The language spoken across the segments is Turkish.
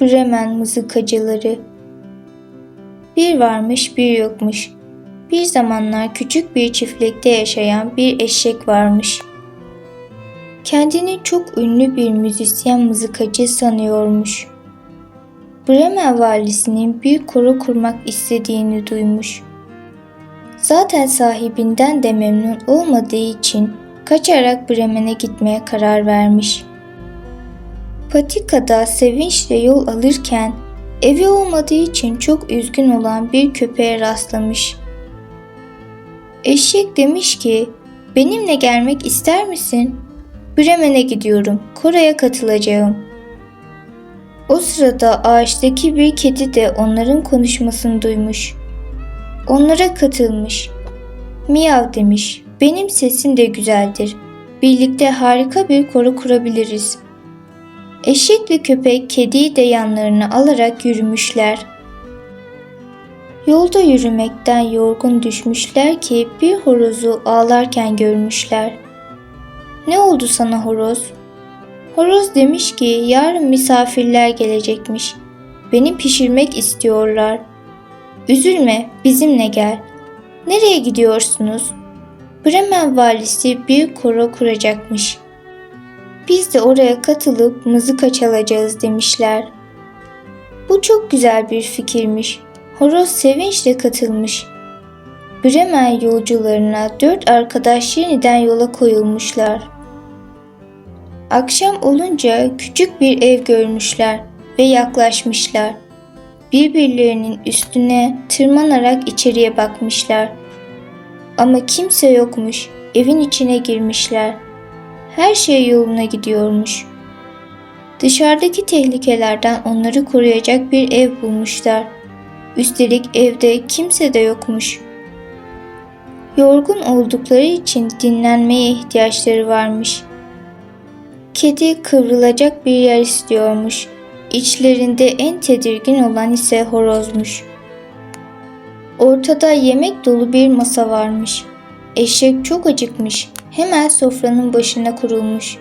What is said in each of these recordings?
Bremen mızıkacıları. Bir varmış bir yokmuş. Bir zamanlar küçük bir çiftlikte yaşayan bir eşek varmış. Kendini çok ünlü bir müzisyen mızıkacı sanıyormuş. Bremen valisinin bir koro kurmak istediğini duymuş. Zaten sahibinden de memnun olmadığı için kaçarak Bremen'e gitmeye karar vermiş. Patikada sevinçle yol alırken evi olmadığı için çok üzgün olan bir köpeğe rastlamış. Eşek demiş ki, benimle gelmek ister misin? Bremen'e gidiyorum, Koray'a katılacağım. O sırada ağaçtaki bir kedi de onların konuşmasını duymuş. Onlara katılmış. Miyav demiş, benim sesim de güzeldir. Birlikte harika bir koro kurabiliriz. Eşekle köpek kediyi de yanlarına alarak yürümüşler. Yolda yürümekten yorgun düşmüşler ki bir horozu ağlarken görmüşler. Ne oldu sana horoz? Horoz demiş ki yarın misafirler gelecekmiş. Beni pişirmek istiyorlar. Üzülme bizimle gel. Nereye gidiyorsunuz? Bremen valisi bir koro kuracakmış. Biz de oraya katılıp mızıka çalacağız demişler. Bu çok güzel bir fikirmiş. Horoz sevinçle katılmış. Bremen yolcularına dört arkadaş yeniden yola koyulmuşlar. Akşam olunca küçük bir ev görmüşler ve yaklaşmışlar. Birbirlerinin üstüne tırmanarak içeriye bakmışlar. Ama kimse yokmuş. Evin içine girmişler. Her şey yoluna gidiyormuş. Dışarıdaki tehlikelerden onları koruyacak bir ev bulmuşlar. Üstelik evde kimse de yokmuş. Yorgun oldukları için dinlenmeye ihtiyaçları varmış. Kedi kıvrılacak bir yer istiyormuş. İçlerinde en tedirgin olan ise horozmuş. Ortada yemek dolu bir masa varmış. Eşek çok acıkmış. Hemen sofranın başına kurulmuş.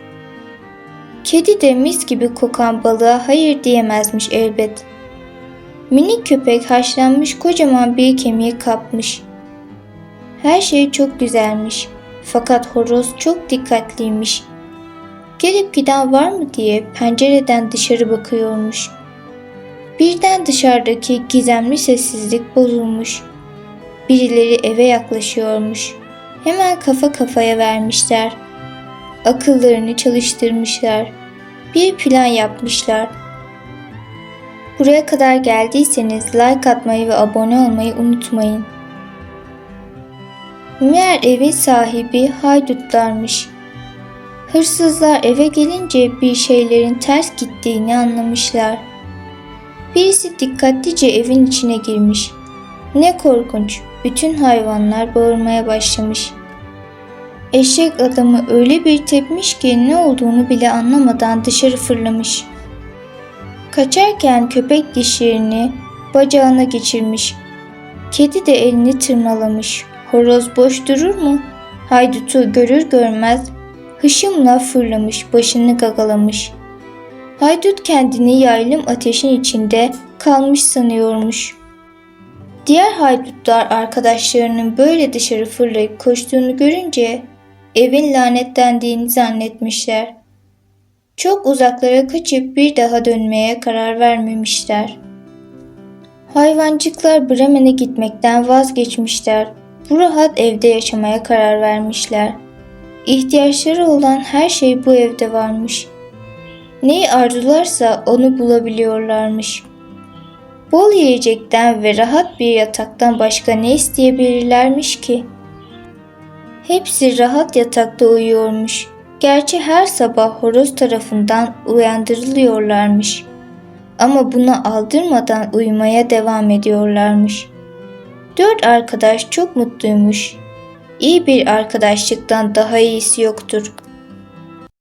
Kedi de mis gibi kokan balığa hayır diyemezmiş elbet. Minik köpek haşlanmış kocaman bir kemiği kapmış. Her şey çok güzelmiş. Fakat horoz çok dikkatliymiş. Gelip giden var mı diye pencereden dışarı bakıyormuş. Birden dışarıdaki gizemli sessizlik bozulmuş. Birileri eve yaklaşıyormuş. Hemen kafa kafaya vermişler. Akıllarını çalıştırmışlar. Bir plan yapmışlar. Buraya kadar geldiyseniz like atmayı ve abone olmayı unutmayın. Meğer evin sahibi haydutlarmış. Hırsızlar eve gelince bir şeylerin ters gittiğini anlamışlar. Birisi dikkatlice evin içine girmiş. Ne korkunç, bütün hayvanlar bağırmaya başlamış. Eşek adamı öyle bir tepmiş ki ne olduğunu bile anlamadan dışarı fırlamış. Kaçarken köpek dişlerini bacağına geçirmiş. Kedi de elini tırmalamış. Horoz boş durur mu? Haydutu görür görmez hışımla fırlamış, başını gagalamış. Haydut kendini yaylım ateşin içinde kalmış sanıyormuş. Diğer haydutlar arkadaşlarının böyle dışarı fırlayıp koştuğunu görünce evin lanetlendiğini zannetmişler. Çok uzaklara kaçıp bir daha dönmeye karar vermemişler. Hayvancıklar Bremen'e gitmekten vazgeçmişler. Bu rahat evde yaşamaya karar vermişler. İhtiyaçları olan her şey bu evde varmış. Neyi arzularsa onu bulabiliyorlarmış. Bol yiyecekten ve rahat bir yataktan başka ne isteyebilirlermiş ki? Hepsi rahat yatakta uyuyormuş. Gerçi her sabah horoz tarafından uyandırılıyorlarmış. Ama buna aldırmadan uyumaya devam ediyorlarmış. Dört arkadaş çok mutluymuş. İyi bir arkadaşlıktan daha iyisi yoktur.